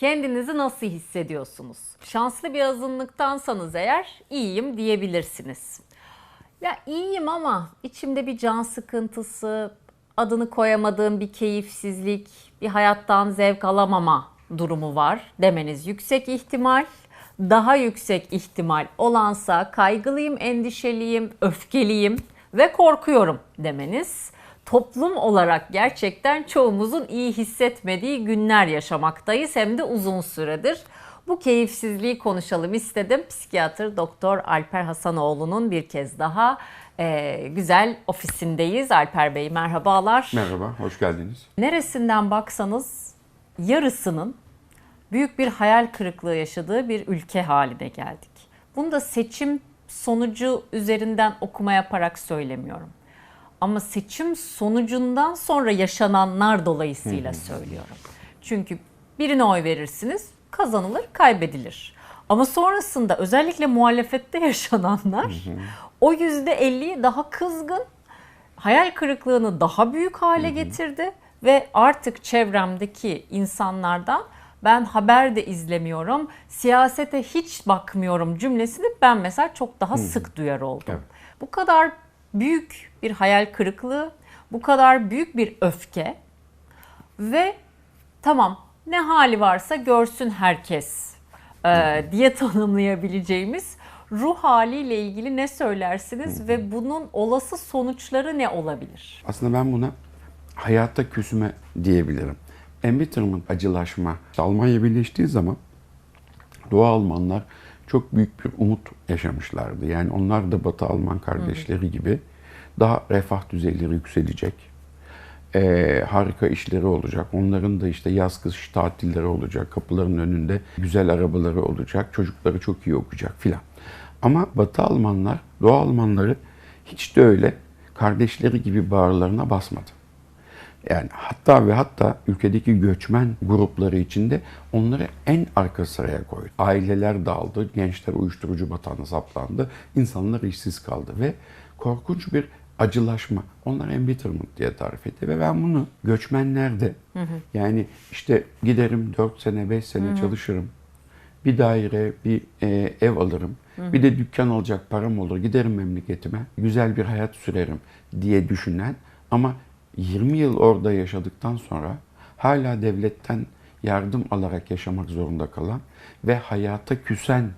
Kendinizi nasıl hissediyorsunuz? Şanslı bir azınlıktansanız eğer iyiyim diyebilirsiniz. Ya iyiyim ama içimde bir can sıkıntısı, adını koyamadığım bir keyifsizlik, bir hayattan zevk alamama durumu var demeniz yüksek ihtimal. Daha yüksek ihtimal olansa kaygılıyım, endişeliyim, öfkeliyim ve korkuyorum demeniz. Toplum olarak gerçekten çoğumuzun iyi hissetmediği günler yaşamaktayız hem de uzun süredir. Bu keyifsizliği konuşalım istedim. Psikiyatr Doktor Alper Hasanoğlu'nun bir kez daha e, güzel ofisindeyiz. Alper Bey merhabalar. Merhaba, hoş geldiniz. Neresinden baksanız yarısının büyük bir hayal kırıklığı yaşadığı bir ülke haline geldik. Bunu da seçim sonucu üzerinden okuma yaparak söylemiyorum. Ama seçim sonucundan sonra yaşananlar dolayısıyla söylüyorum. Çünkü birine oy verirsiniz, kazanılır, kaybedilir. Ama sonrasında özellikle muhalefette yaşananlar o yüzde elliyi daha kızgın, hayal kırıklığını daha büyük hale getirdi ve artık çevremdeki insanlardan ben haber de izlemiyorum, siyasete hiç bakmıyorum cümlesini ben mesela çok daha sık duyar oldum. Evet. Bu kadar büyük bir hayal kırıklığı, bu kadar büyük bir öfke ve tamam ne hali varsa görsün herkes e, diye tanımlayabileceğimiz ruh haliyle ilgili ne söylersiniz ve bunun olası sonuçları ne olabilir? Aslında ben buna hayata küsme diyebilirim. Embitterment acılaşma. Almanya birleştiği zaman Doğu Almanlar çok büyük bir umut yaşamışlardı. Yani onlar da Batı Alman kardeşleri gibi daha refah düzeyleri yükselecek. Ee, harika işleri olacak. Onların da işte yaz kış tatilleri olacak. Kapıların önünde güzel arabaları olacak. Çocukları çok iyi okuyacak filan. Ama Batı Almanlar, Doğu Almanları hiç de öyle kardeşleri gibi bağırlarına basmadı. Yani hatta ve hatta ülkedeki göçmen grupları içinde onları en arka sıraya koydu. Aileler dağıldı, gençler uyuşturucu batağına saplandı, insanlar işsiz kaldı ve korkunç bir acılaşma. Onlar embitterment diye tarif etti ve ben bunu göçmenlerde yani işte giderim 4 sene 5 sene çalışırım. Bir daire, bir e, ev alırım. Bir de dükkan alacak param olur. Giderim memleketime. Güzel bir hayat sürerim diye düşünen ama 20 yıl orada yaşadıktan sonra hala devletten yardım alarak yaşamak zorunda kalan ve hayata küsen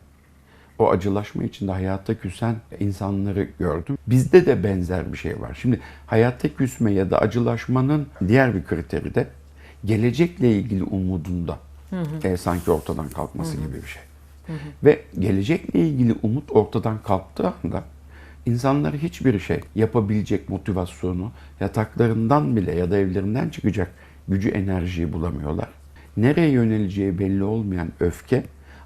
o acılaşma içinde hayata küsen insanları gördüm. Bizde de benzer bir şey var. Şimdi hayata küsme ya da acılaşmanın diğer bir kriteri de gelecekle ilgili umudunda e, sanki ortadan kalkması gibi bir şey. Ve gelecekle ilgili umut ortadan kalktığı anda insanlar hiçbir şey yapabilecek motivasyonu yataklarından bile ya da evlerinden çıkacak gücü enerjiyi bulamıyorlar. Nereye yöneleceği belli olmayan öfke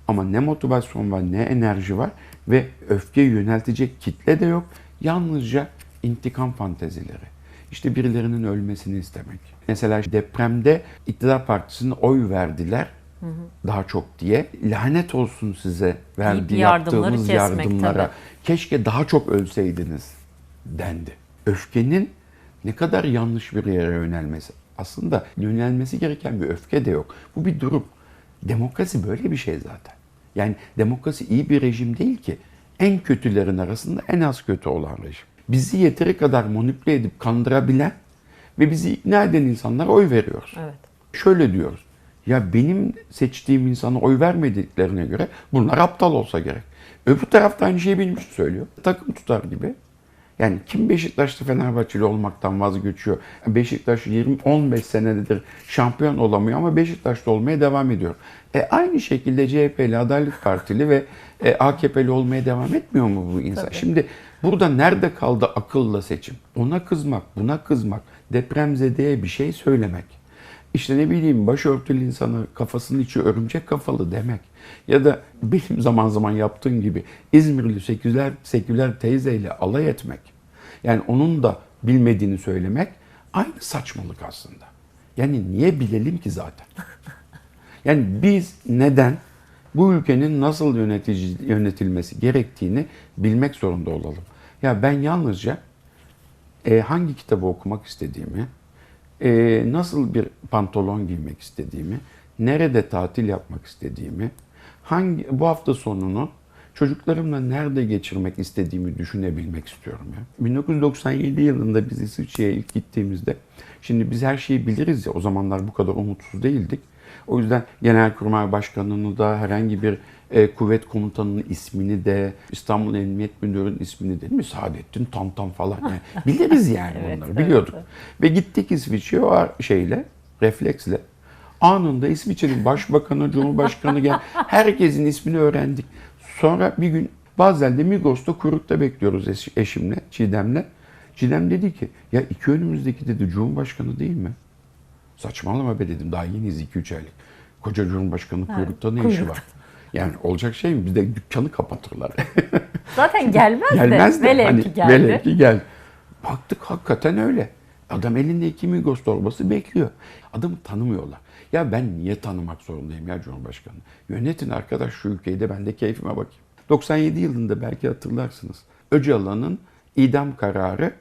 ama ne motivasyon var ne enerji var ve öfkeyi yöneltecek kitle de yok. Yalnızca intikam fantezileri. İşte birilerinin ölmesini istemek. Mesela depremde iktidar partisine oy verdiler daha çok diye. Lanet olsun size yardımları yaptığımız kesmek yardımlara. tabii. Keşke daha çok ölseydiniz dendi. Öfkenin ne kadar yanlış bir yere yönelmesi. Aslında yönelmesi gereken bir öfke de yok. Bu bir durum. Demokrasi böyle bir şey zaten. Yani demokrasi iyi bir rejim değil ki. En kötülerin arasında en az kötü olan rejim. Bizi yeteri kadar manipüle edip kandırabilen ve bizi ikna eden insanlara oy veriyoruz. Evet. Şöyle diyoruz. Ya benim seçtiğim insana oy vermediklerine göre bunlar aptal olsa gerek. Öbür tarafta aynı şeyi benim için söylüyor. Takım tutar gibi. Yani kim Beşiktaşlı Fenerbahçeli olmaktan vazgeçiyor? Beşiktaş 20-15 senedir şampiyon olamıyor ama Beşiktaşlı olmaya devam ediyor. E aynı şekilde CHP'li, Adalet Partili ve e, AKP'li olmaya devam etmiyor mu bu insan? Tabii. Şimdi burada nerede kaldı akılla seçim? Ona kızmak, buna kızmak, depremzedeye bir şey söylemek. İşte ne bileyim başörtülü insanı kafasının içi örümcek kafalı demek. Ya da benim zaman zaman yaptığım gibi İzmirli seküler, seküler teyzeyle alay etmek. Yani onun da bilmediğini söylemek aynı saçmalık aslında. Yani niye bilelim ki zaten? Yani biz neden bu ülkenin nasıl yönetici, yönetilmesi gerektiğini bilmek zorunda olalım. Ya ben yalnızca e, hangi kitabı okumak istediğimi, e, nasıl bir pantolon giymek istediğimi, nerede tatil yapmak istediğimi, hangi bu hafta sonunu çocuklarımla nerede geçirmek istediğimi düşünebilmek istiyorum ya. 1997 yılında biz İsviçre'ye ilk gittiğimizde, şimdi biz her şeyi biliriz ya, o zamanlar bu kadar umutsuz değildik. O yüzden Genelkurmay Başkanı'nı da herhangi bir e, kuvvet komutanının ismini de İstanbul Emniyet Müdürü'nün ismini de değil mi? Saadettin Tantan falan. Yani biliriz yani Evet, bunları biliyorduk. evet. Ve gittik İsviçre'ye o şeyle, refleksle. Anında İsviçre'nin başbakanı, cumhurbaşkanı gel, herkesin ismini öğrendik. Sonra bir gün Bazel'de Migros'ta kuyrukta bekliyoruz eş- eşimle, Çiğdem'le. Çiğdem dedi ki, ya iki önümüzdeki dedi Cumhurbaşkanı değil mi? Saçmalama be dedim, daha yeniyiz 2-3 aylık. Koca Cumhurbaşkanı kuyrukta ne işi var? Yani olacak şey mi? Bir de dükkanı kapatırlar. Zaten gelmez, Gelmez de. Velev hani, ki geldi. Velev ki gel. Baktık hakikaten öyle. Adam elinde iki Migros torbası bekliyor. Adamı tanımıyorlar. Ya ben niye tanımak zorundayım ya Cumhurbaşkanı? Yönetin arkadaş şu ülkeyi de ben de keyfime bakayım. 97 yılında belki hatırlarsınız. Öcalan'ın idam kararı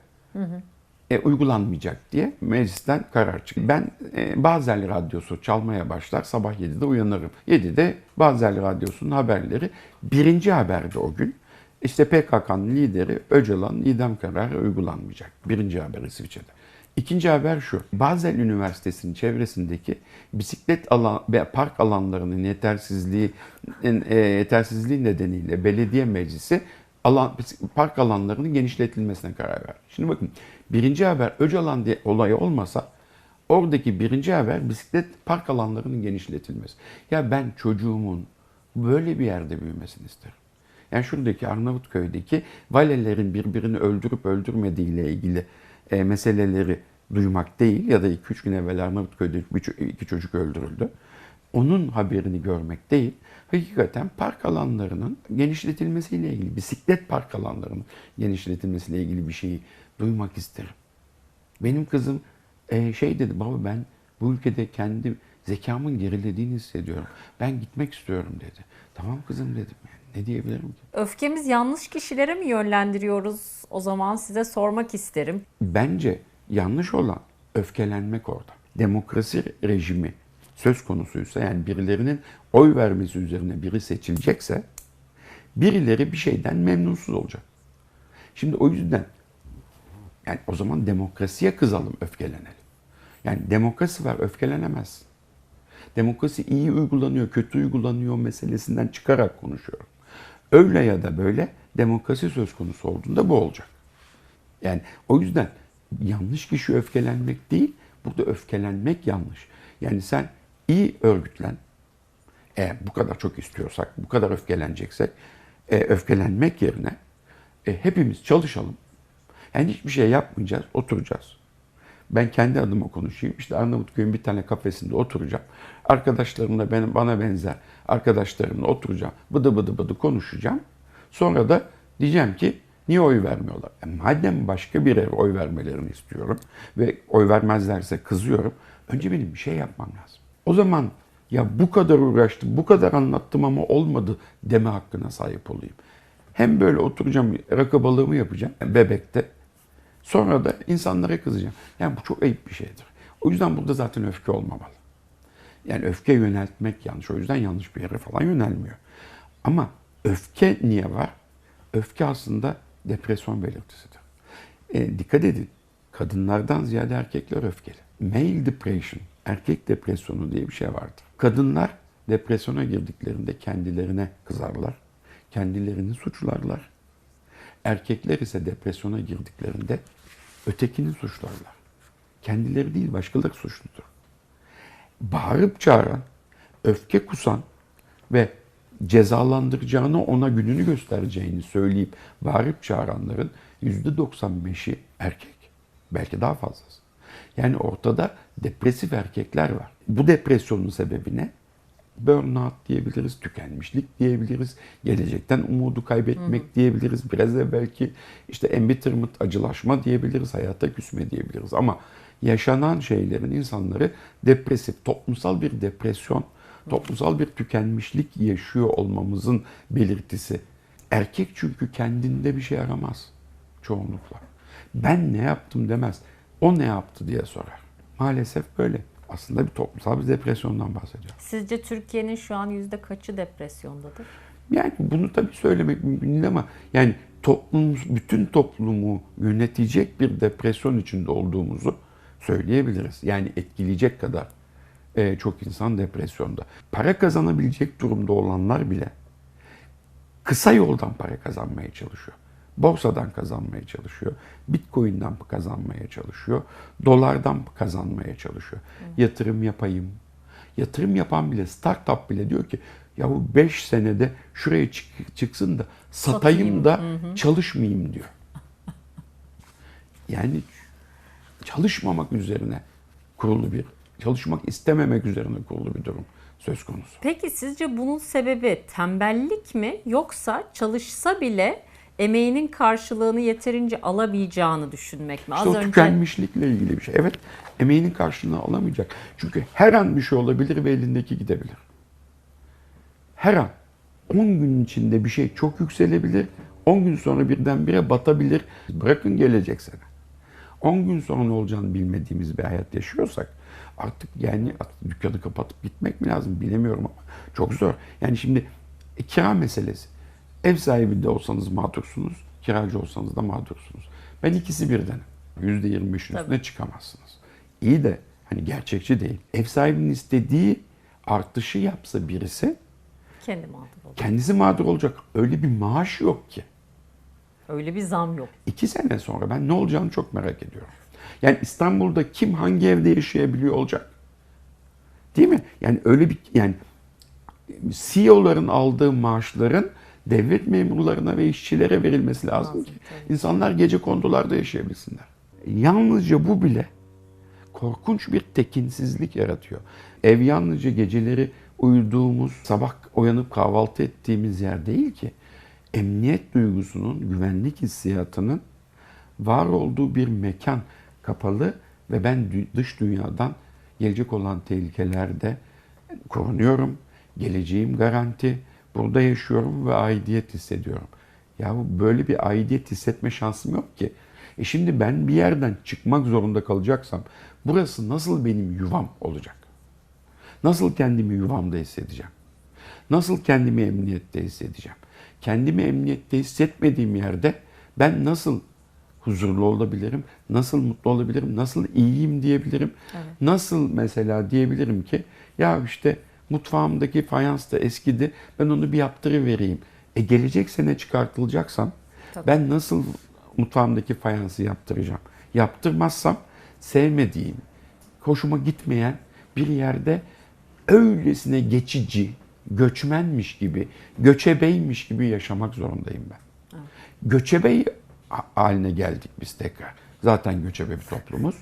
e, uygulanmayacak diye meclisten karar çıktı. Ben e, Bazel Radyosu çalmaya başlar sabah 7'de uyanırım. 7'de Bazel Radyosu'nun haberleri birinci haberde o gün işte PKK'nın lideri Öcalan'ın idam kararı uygulanmayacak. Birinci haber İsviçre'de. İkinci haber şu. Basel Üniversitesi'nin çevresindeki bisiklet alan ve park alanlarının yetersizliği e, yetersizliği nedeniyle belediye meclisi alan park alanlarının genişletilmesine karar verdi. Şimdi bakın birinci haber Öcalan diye olayı olmasa oradaki birinci haber bisiklet park alanlarının genişletilmesi. Ya ben çocuğumun böyle bir yerde büyümesini isterim. Yani şuradaki Arnavutköy'deki valelerin birbirini öldürüp öldürmediğiyle ilgili e, meseleleri duymak değil ya da 2-3 gün evvel Arnavutköy'de bir iki çocuk öldürüldü. Onun haberini görmek değil, hakikaten park alanlarının genişletilmesiyle ilgili, bisiklet park alanlarının genişletilmesiyle ilgili bir şeyi duymak isterim. Benim kızım e, şey dedi, baba ben bu ülkede kendi zekamın gerilediğini hissediyorum. Ben gitmek istiyorum dedi. Tamam kızım dedim. Yani. Ne diyebilirim ki? Öfkemiz yanlış kişilere mi yönlendiriyoruz? O zaman size sormak isterim. Bence yanlış olan öfkelenmek orada. Demokrasi rejimi söz konusuysa yani birilerinin oy vermesi üzerine biri seçilecekse birileri bir şeyden memnunsuz olacak. Şimdi o yüzden yani o zaman demokrasiye kızalım, öfkelenelim. Yani demokrasi var, öfkelenemezsin. Demokrasi iyi uygulanıyor, kötü uygulanıyor meselesinden çıkarak konuşuyorum. Öyle ya da böyle demokrasi söz konusu olduğunda bu olacak. Yani o yüzden yanlış kişi öfkelenmek değil, burada öfkelenmek yanlış. Yani sen iyi örgütlen, eğer bu kadar çok istiyorsak, bu kadar öfkeleneceksek, e, öfkelenmek yerine e, hepimiz çalışalım. Yani hiçbir şey yapmayacağız, oturacağız. Ben kendi adıma konuşayım. İşte Arnavutköy'ün bir tane kafesinde oturacağım. Arkadaşlarımla benim bana benzer arkadaşlarımla oturacağım. Bıdı bıdı bıdı konuşacağım. Sonra da diyeceğim ki niye oy vermiyorlar? E madem başka bir oy vermelerini istiyorum ve oy vermezlerse kızıyorum. Önce benim bir şey yapmam lazım. O zaman ya bu kadar uğraştım, bu kadar anlattım ama olmadı deme hakkına sahip olayım. Hem böyle oturacağım, rakı balığımı yapacağım bebekte. Sonra da insanlara kızacağım. Yani bu çok ayıp bir şeydir. O yüzden burada zaten öfke olmamalı. Yani öfke yöneltmek yanlış. O yüzden yanlış bir yere falan yönelmiyor. Ama öfke niye var? Öfke aslında depresyon belirtisidir. E, dikkat edin. Kadınlardan ziyade erkekler öfkeli. Male depression, erkek depresyonu diye bir şey vardır. Kadınlar depresyona girdiklerinde kendilerine kızarlar. Kendilerini suçlarlar. Erkekler ise depresyona girdiklerinde ötekini suçlarlar. Kendileri değil başkaları suçludur. Bağırıp çağıran, öfke kusan ve cezalandıracağını ona gününü göstereceğini söyleyip bağırıp çağıranların %95'i erkek. Belki daha fazlası. Yani ortada depresif erkekler var. Bu depresyonun sebebi ne? Burnout diyebiliriz, tükenmişlik diyebiliriz, gelecekten umudu kaybetmek diyebiliriz, biraz da belki işte embitterment, acılaşma diyebiliriz, hayata küsme diyebiliriz. Ama yaşanan şeylerin insanları depresif, toplumsal bir depresyon, toplumsal bir tükenmişlik yaşıyor olmamızın belirtisi. Erkek çünkü kendinde bir şey aramaz çoğunlukla. Ben ne yaptım demez. O ne yaptı diye sorar. Maalesef böyle. Aslında bir toplumsal bir depresyondan bahsediyor. Sizce Türkiye'nin şu an yüzde kaçı depresyondadır? Yani bunu tabii söylemek mümkün değil ama yani toplum, bütün toplumu yönetecek bir depresyon içinde olduğumuzu söyleyebiliriz. Yani etkileyecek kadar e, çok insan depresyonda. Para kazanabilecek durumda olanlar bile kısa yoldan para kazanmaya çalışıyor. Borsadan kazanmaya çalışıyor. Bitcoin'den kazanmaya çalışıyor. Dolardan kazanmaya çalışıyor. Yatırım yapayım. Yatırım yapan bile, startup bile diyor ki ya bu 5 senede şuraya çık- çıksın da satayım, Satayım. da çalışmayayım diyor. Yani çalışmamak üzerine kurulu bir, çalışmak istememek üzerine kurulu bir durum söz konusu. Peki sizce bunun sebebi tembellik mi yoksa çalışsa bile emeğinin karşılığını yeterince alamayacağını düşünmek mi? İşte o tükenmişlikle ilgili bir şey. Evet, emeğinin karşılığını alamayacak. Çünkü her an bir şey olabilir ve elindeki gidebilir. Her an. 10 gün içinde bir şey çok yükselebilir. 10 gün sonra birdenbire batabilir. Bırakın gelecek sene. 10 gün sonra ne olacağını bilmediğimiz bir hayat yaşıyorsak artık yani artık dükkanı kapatıp gitmek mi lazım bilemiyorum ama çok zor. Yani şimdi e, kira meselesi. Ev sahibi de olsanız mağdursunuz, kiracı olsanız da mağdursunuz. Ben ikisi birden. %25'in üstüne Tabii. çıkamazsınız. İyi de hani gerçekçi değil. Ev sahibinin istediği artışı yapsa birisi Kendi mağdur olur. kendisi mağdur olacak. Öyle bir maaş yok ki. Öyle bir zam yok. İki sene sonra ben ne olacağını çok merak ediyorum. Yani İstanbul'da kim hangi evde yaşayabiliyor olacak? Değil mi? Yani öyle bir yani CEO'ların aldığı maaşların devlet memurlarına ve işçilere verilmesi lazım Lazım, ki tabii. insanlar gece kondularda yaşayabilsinler. Yalnızca bu bile korkunç bir tekinsizlik yaratıyor. Ev yalnızca geceleri uyuduğumuz, sabah uyanıp kahvaltı ettiğimiz yer değil ki. Emniyet duygusunun, güvenlik hissiyatının var olduğu bir mekan kapalı ve ben dış dünyadan gelecek olan tehlikelerde korunuyorum. Geleceğim garanti. Burada yaşıyorum ve aidiyet hissediyorum. Ya böyle bir aidiyet hissetme şansım yok ki. E şimdi ben bir yerden çıkmak zorunda kalacaksam burası nasıl benim yuvam olacak? Nasıl kendimi yuvamda hissedeceğim? Nasıl kendimi emniyette hissedeceğim? Kendimi emniyette hissetmediğim yerde ben nasıl huzurlu olabilirim? Nasıl mutlu olabilirim? Nasıl iyiyim diyebilirim? Nasıl mesela diyebilirim ki ya işte mutfağımdaki fayans da eskidi ben onu bir yaptırıvereyim. E gelecek sene çıkartılacaksam Tabii. ben nasıl mutfağımdaki fayansı yaptıracağım? Yaptırmazsam sevmediğim, hoşuma gitmeyen bir yerde öylesine geçici, göçmenmiş gibi, göçebeymiş gibi yaşamak zorundayım ben. Göçebe haline geldik biz tekrar. Zaten göçebe bir toplumuz.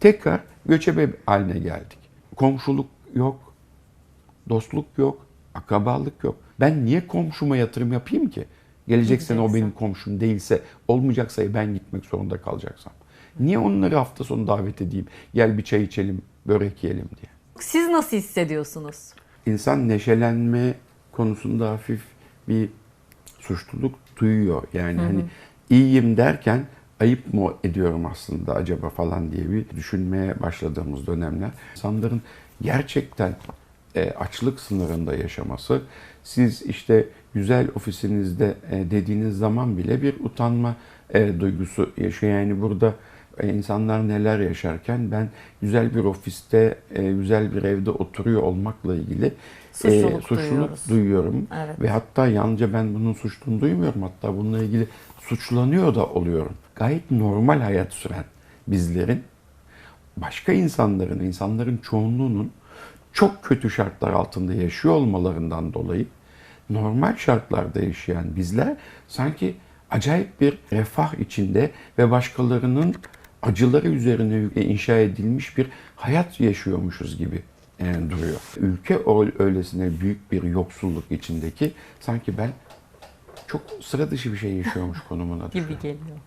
Tekrar göçebe haline geldik. Komşuluk yok, dostluk yok, akrabalık yok. Ben niye komşuma yatırım yapayım ki? Gelecek sene o benim komşum değilse, olmayacaksa ya ben gitmek zorunda kalacaksam. Niye onları hafta sonu davet edeyim? Gel bir çay içelim, börek yiyelim diye. Siz nasıl hissediyorsunuz? İnsan neşelenme konusunda hafif bir suçluluk duyuyor. Yani hani iyiyim derken ayıp mı ediyorum aslında acaba falan diye bir düşünmeye başladığımız dönemler. İnsanların gerçekten e, açlık sınırında yaşaması, siz işte güzel ofisinizde e, dediğiniz zaman bile bir utanma e, duygusu yaşıyor. Yani burada e, insanlar neler yaşarken ben güzel bir ofiste, e, güzel bir evde oturuyor olmakla ilgili e, Suçluluk duyuyoruz. duyuyorum. Evet. Ve hatta yalnızca ben bunun suçluluğunu duymuyorum. Hatta bununla ilgili suçlanıyor da oluyorum. Gayet normal hayat süren bizlerin başka insanların, insanların çoğunluğunun çok kötü şartlar altında yaşıyor olmalarından dolayı normal şartlarda yaşayan bizler sanki acayip bir refah içinde ve başkalarının acıları üzerine inşa edilmiş bir hayat yaşıyormuşuz gibi e, duruyor. Ülke öylesine büyük bir yoksulluk içindeki sanki ben çok sıra dışı bir şey yaşıyormuş konumuna Gibi düşüyorum. geliyor.